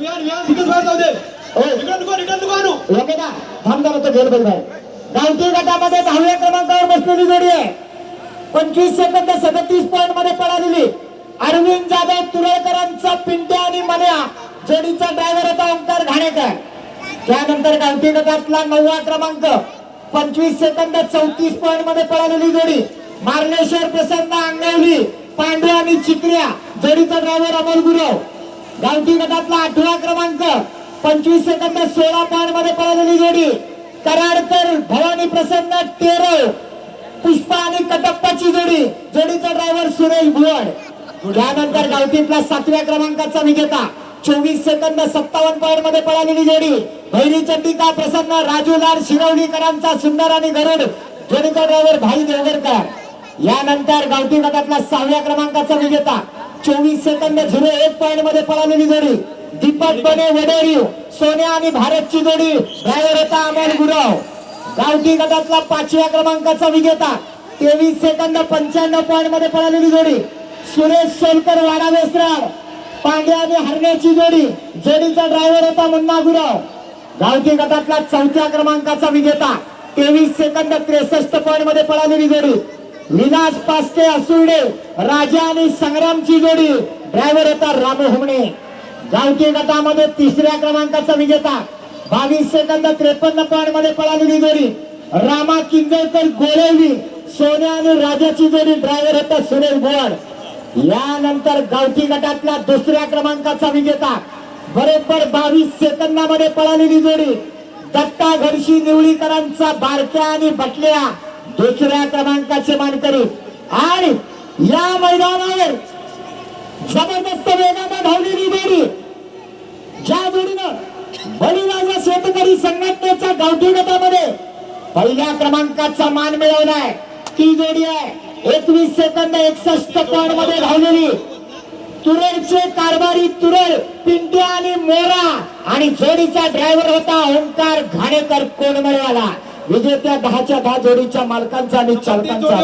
विहान विहान तिथेच बाहेर जाऊ दे. हो. इकडे नको इकडे नको आणू ओके ना थांब जरा तो गेल बंद आहे. गावठी गटामध्ये दहाव्या क्रमांकावर बसलेली जोडी आहे. पंचवीस सेकंद सदतीस पॉईंटमध्ये पळालेली. अरविंद जाधव तुरळकरांचा पिंट्या आणि मन्या. जोडीचा ड्रायव्हर होता ओंकार घाणेकर. त्यानंतर गावठी गटातला नववा क्रमांक. पंचवीस सेकंद चौतीस पॉईंटमध्ये पळालेली जोडी. मार्लेश्वर प्रसन्न अंगवली पांढऱ्या आणि चिकऱ्या. जोडीचा ड्रायव्हर अमोल गुरव. गावठी गटातला आठवा क्रमांक पंचवीस सेकंद सोळा पॉईंटमध्ये पळालेली जोडी कराडकर भवानी प्रसन्न टेरव पुष्पा आणि कटप्पाची जोडी जोडीचा ड्रायव्हर सुरेश भुवड यानंतर गावठीतला सातव्या क्रमांकाचा विजेता चोवीस सेकंद सत्तावन्न पॉईंटमध्ये पळालेली जोडी भैरी चंडिका प्रसन्न राजूलाल शिरवलीकरांचा सुंदर आणि गरुड जोडीचा ड्रायव्हर भाई देवगरकर यानंतर गावठी गटातला सहाव्या क्रमांकाचा विजेता चोवीस सेकंद झिरो एक पॉईंटमध्ये पळालेली जोडी. दीपक बने वडेरी सोन्या आणि भारतची जोडी. ड्रायव्हर होता अमोल गुराव. गावठी गटातला पाचव्या क्रमांकाचा विजेता. तेवीस सेकंद पंच्याण्णव पॉईंटमध्ये पळालेली जोडी. सुरेश सोलकर वाडा वेसराव. पांड्या आणि हरण्याची जोडी. जोडीचा ड्रायव्हर होता मुन्ना गुराव. गावठी गटातला चौथ्या क्रमांकाचा विजेता. तेवीस सेकंद त्रेसष्ट पॉईंटमध्ये पळालेली जोडी. विनास पास्ते असुर्डे राजा आणि संग्रामची जोडी. ड्रायव्हर होता रामू हुमणे. गावठी गटामध्ये तिसऱ्या क्रमांकाचा विजेता. बावीस सेकंद त्रेपन्न पॉईंटमध्ये पळालेली जोडी. रामा किंजळकर गोळवली सोन्या आणि राजाची जोडी ड्रायव्हर होता सुरेश भोवाड यानंतर गावठी गटातला दुसऱ्या क्रमांकाचा विजेता. बरोबर बावीस सेकंदामध्ये पळालेली जोडी. दत्ता घडशी निवळीकरांचा बारक्या आणि बटल्या. दुसऱ्या क्रमांकाचे मानकरी. आणि या मैदानावर जबरदस्त वेगाने धावलेली जोडी. ज्या जोडीनं बळीराजा शेतकरी संघटनेच्या गावठी गटामध्ये पहिल्या क्रमांकाचा मान मिळवलाय ती जोडी आहे. एकवीस सेकंद एकसष्ट पॉईंटमध्ये धावलेली. तुरळचे कारभारी तुरळ पिंट्या आणि मोरा. आणि जोडीचा ड्रायव्हर होता ओंकार घाणेकर कोणमळेवाला विजेत्या दहाच्या दहा जोडीच्या मालकांचा आणि चालकांचा